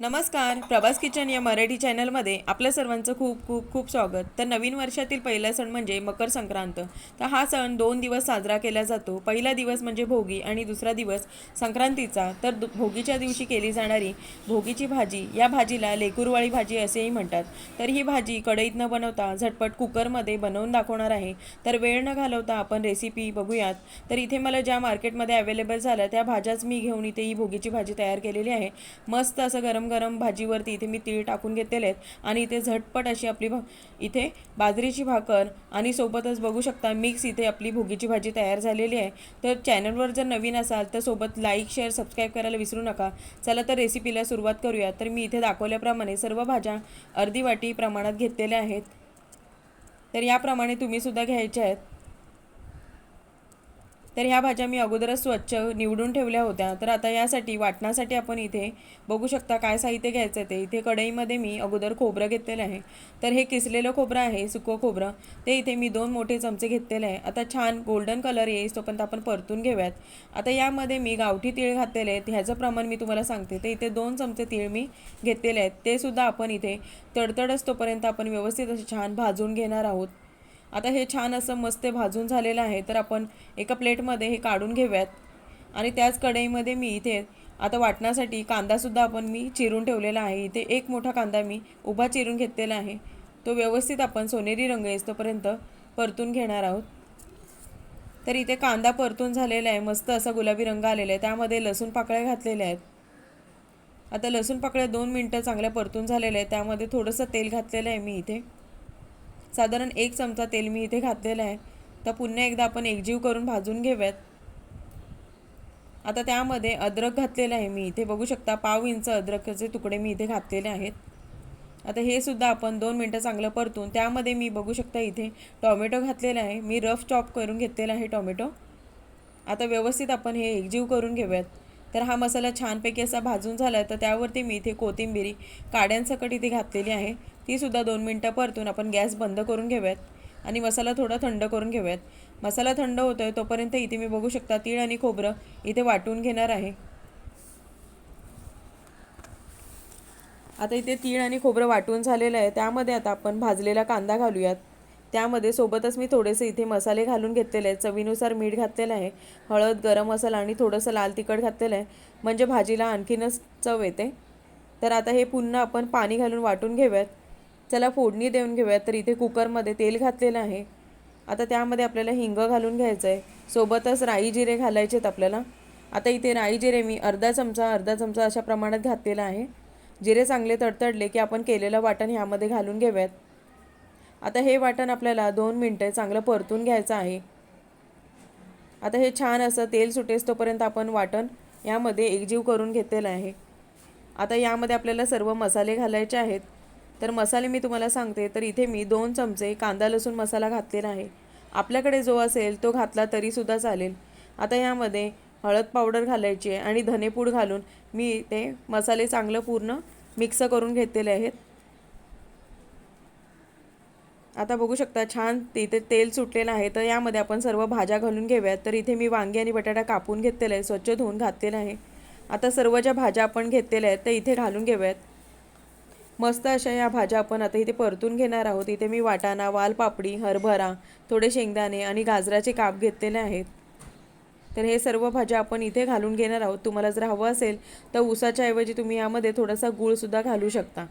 नमस्कार प्रभास किचन या मराठी चॅनलमध्ये आपल्या सर्वांचं खूप खूप खूप स्वागत. तर नवीन वर्षातील पहिला सण म्हणजे मकर संक्रांत. तर हा सण दोन दिवस साजरा केला जातो. पहिला दिवस म्हणजे भोगी आणि दुसरा दिवस संक्रांतीचा. तर भोगीच्या दिवशी केली जाणारी भोगीची भाजी या भाजीला लेकुरवाळी भाजी असेही म्हणतात. तर ही भाजी कढईत न बनवता झटपट कुकरमध्ये बनवून दाखवणार आहे. तर वेळ न घालवता आपण रेसिपी बघूयात. तर इथे मला ज्या मार्केटमध्ये अवेलेबल झाल्या त्या भाज्याच मी घेऊन इथे ही भोगीची भाजी तयार केलेली आहे. मस्त असं गरम गरम भाजीवरती इथे मी तीळ टाकून घेतलेले आहेत. आणि इथे झटपट अशी आपली भा इथे बाजरीची भाकर आणि सोबतच बघू शकता मिक्स इथे आपली भोगीची भाजी तयार झालेली आहे. तर चॅनलवर जर नवीन असाल तर सोबत लाईक शेअर सबस्क्राईब करायला विसरू नका. चला तर रेसिपीला सुरुवात करूया. तर मी इथे दाखवल्याप्रमाणे सर्व भाज्या अर्धी वाटी प्रमाणात घेतलेल्या आहेत. तर याप्रमाणे तुम्हीसुद्धा घ्यायच्या आहेत. तर ह्या भाज्या मी अगोदरच स्वच्छ निवडून ठेवल्या होत्या. तर आता यासाठी वाटण्यासाठी आपण इथे बघू शकता काय साहित्य घ्यायचं आहे ते. इथे कढईमध्ये मी अगोदर खोबरं घेतलेलं आहे. तर हे किसलेलं खोबरं आहे सुकं खोबरं. ते इथे मी दोन मोठे चमचे घेतलेले आहे. आता छान गोल्डन कलर येईस तोपर्यंत आपण परतून घेऊयात. आता यामध्ये मी गावठी तीळ घातलेले आहेत ह्याचं प्रमाण मी तुम्हाला सांगते. तर इथे दोन चमचे तीळ मी घेतलेले आहेत. ते सुद्धा आपण इथे तडतड तोपर्यंत आपण व्यवस्थित असे छान भाजून घेणार आहोत. आता हे छान असं मस्त भाजून झालेलं आहे तर आपण एका प्लेटमध्ये हे काढून घेऊयात. आणि त्याच कढईमध्ये मी इथे आता वाटण्यासाठी कांदासुद्धा आपण मी चिरून ठेवलेला आहे. इथे एक मोठा कांदा मी उभा चिरून घेतलेला आहे. तो व्यवस्थित आपण सोनेरी रंग येतोपर्यंत परतून घेणार आहोत. तर इथे कांदा परतून झालेला आहे मस्त असा गुलाबी रंग आलेला आहे. त्यामध्ये लसूण पाकळ्या घातलेल्या आहेत. आता लसूण पाकळ्या दोन मिनटं चांगल्या परतून झालेल्या आहेत. त्यामध्ये थोडंसं तेल घातलेलं आहे मी इथे. साधारण एक चमचा तेल मी इथे घातलेलं आहे. तर पुन्हा एकदा आपण एकजीव करून भाजून घेऊयात. आता त्यामध्ये अद्रक घातलेलं आहे मी इथे. बघू शकता पाव इंच अद्रकचे तुकडे मी इथे घातलेले आहेत. आता हे सुद्धा आपण दोन मिनटं चांगलं परतून त्यामध्ये मी बघू शकता इथे टॉमॅटो घातलेला आहे. मी रफ चॉप करून घेतलेला आहे टॉमॅटो. आता व्यवस्थित आपण हे एकजीव करून घेऊयात. तर हा मसाला छानपैकी असा भाजून झाला तर त्यावरती मी इथे कोथिंबिरी काड्यांसकट इथे घातलेली आहे. तीसुद्धा दोन मिनटं परतून आपण गॅस बंद करून घेऊयात आणि मसाला थोडा थंड करून घेऊयात. मसाला थंड होतो आहे तोपर्यंत इथे मी बघू शकता तीळ आणि खोबरं इथे वाटून घेणार आहे. आता इथे तीळ आणि खोबरं वाटून झालेलं आहे. त्यामध्ये आता आपण भाजलेला कांदा घालूयात. त्यामध्ये सोबतच मी थोडेसे इथे मसाले घालून घेतलेले आहेत. चवीनुसार मीठ घातलेलं आहे. हळद गरम मसाला आणि थोडंसं लाल तिखट घातलेलं आहे. म्हणजे भाजीला आणखीनच चव येते. तर आता हे पुन्हा आपण पाणी घालून वाटून घेऊयात. चला फोडणी देऊन घेऊयात. तर इथे कुकरमध्ये तेल घातलेलं आहे. आता त्यामध्ये आपल्याला हिंग घालून घ्यायचं आहे सोबतच राई जिरे घालायचे आहेत आपल्याला. आता इथे राई जिरे मी अर्धा चमचा अर्धा चमचा अशा प्रमाणात घातलेला आहे. जिरे चांगले तडतडले की आपण केलेलं वाटण ह्यामध्ये घालून घेऊयात. आता हे वाटण आपल्याला दोन मिनटं चांगलं परतून घ्यायचं आहे. आता हे छान असं तेल सुटेस तोपर्यंत आपण वाटण यामध्ये एकजीव करून घेतलेलं आहे. आता यामध्ये आपल्याला सर्व मसाले घालायचे आहेत. तर मसाले मी तुम्हाला सांगते तर इथे मी दोन चमचे कांदा लसूण मसाला घातलेला आहे. आपल्याकडे जो असेल तो घातला तरीसुद्धा चालेल. आता यामध्ये हळद पावडर घालायची आहे आणि धनेपूड घालून मी ते मसाले चांगलं पूर्ण मिक्स करून घेतलेले आहेत. आता बघू शकता छान इथे तेल सुटलेलं आहे तर यामध्ये आपण सर्व भाज्या घालून घेऊयात. तर इथे मी वांगी आणि बटाटा कापून घेतलेला आहे स्वच्छ धुवून घातलेला आहे. आता सर्व ज्या भाज्या आपण घेतलेल्या आहेत त्या इथे घालून घेऊयात. मस्त अशा या भाज्या आपण आता इथे परतून घेणार आहोत. इथे मी वाटाणा वालपापडी हरभरा थोडे शेंगदाणे आणि गाजराचे काप घेतलेले आहेत. तर हे सर्व भाज्या आपण इथे घालून घेणार आहोत. तुम्हाला जर हवं असेल तर ऊसाच्या ऐवजी तुम्ही यामध्ये थोडासा गूळसुद्धा घालू शकता.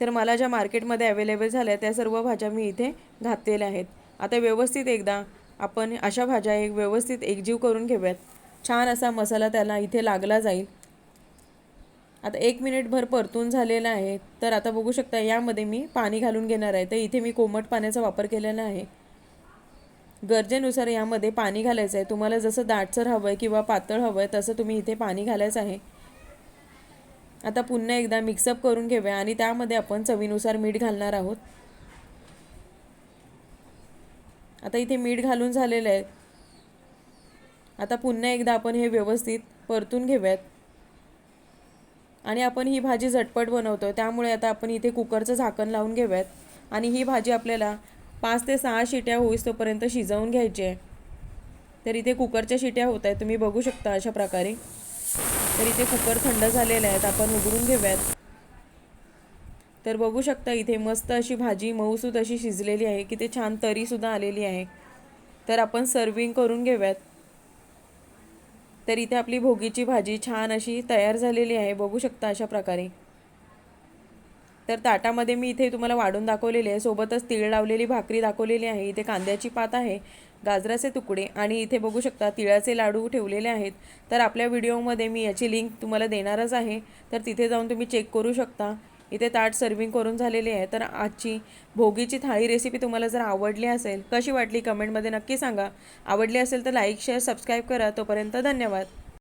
तर मला ज्या मार्केटमध्ये अवेलेबल झाल्या त्या सर्व भाज्या मी इथे घातलेल्या आहेत. आता व्यवस्थित एकदा आपण अशा भाज्या एक व्यवस्थित एकजीव करून घेऊयात. छान असा मसाला त्याला इथे लागला जाईल. आता एक मिनिटभर परतून झालेला आहे. तर आता बघू शकता यामध्ये मी पाणी घालून घेणार आहे. तर इथे मी कोमट पाण्याचा वापर केलेला आहे. गरजेनुसार यामध्ये पाणी घालायचं आहे. तुम्हाला जसं दाटसर हवं आहे किंवा पातळ हवं आहे तसं तुम्ही इथे पाणी घालायचं आहे. आता पुन्हा एकदा मिक्सअप करून घेऊया आणि त्यामध्ये आपण चवीनुसार मीठ घालणार आहोत. आता इथे मीठ घालून झालेलं आहे. आता पुन्हा एकदा आपण हे व्यवस्थित परतून घेऊयात. आणि आपण ही भाजी झटपट बनवतो त्यामुळे आता आपण इथे कुकरचं झाकण लावून घेऊयात. आणि ही भाजी आपल्याला पाच ते सहा शिट्या होईस तोपर्यंत शिजवून घ्यायची आहे. तर इथे कुकरच्या शिट्या होत आहेत तुम्ही बघू शकता अशा प्रकारे. तर इथे कुकर थंड झालेले आहेत आपण उघडून घेऊयात. तर बघू शकता इथे मस्त अशी भाजी मऊसूत अशी शिजलेली आहे की ते छान तरीसुद्धा आलेली आहे. तर आपण सर्विंग करून घेऊयात. तर इथे आपली भोगीची भाजी छान अशी तयार झालेली आहे. बघू शकता अशा प्रकारे. तर ताटामध्ये मी इथे तुम्हाला वाढून दाखवलेली आहे. सोबतच तीळ लावलेली भाकरी दाखवलेली आहे. इथे कांद्याची पात आहे गाजराचे तुकडे आणि इथे बघू शकता तिळाचे लाडू ठेवलेले आहेत. तर आपल्या व्हिडिओमध्ये मी याची लिंक तुम्हाला देणारच आहे. तर तिथे जाऊन तुम्ही चेक करू शकता. इथे ताट सर्विंग करून झालेली आहे. तर आजची भोगीची थाळी रेसिपी तुम्हाला जर आवडली असेल कशी वाटली? कमेंटमध्ये नक्की सांगा. आवडली असेल तर लाईक शेअर सबस्क्राईब करा. तोपर्यंत धन्यवाद.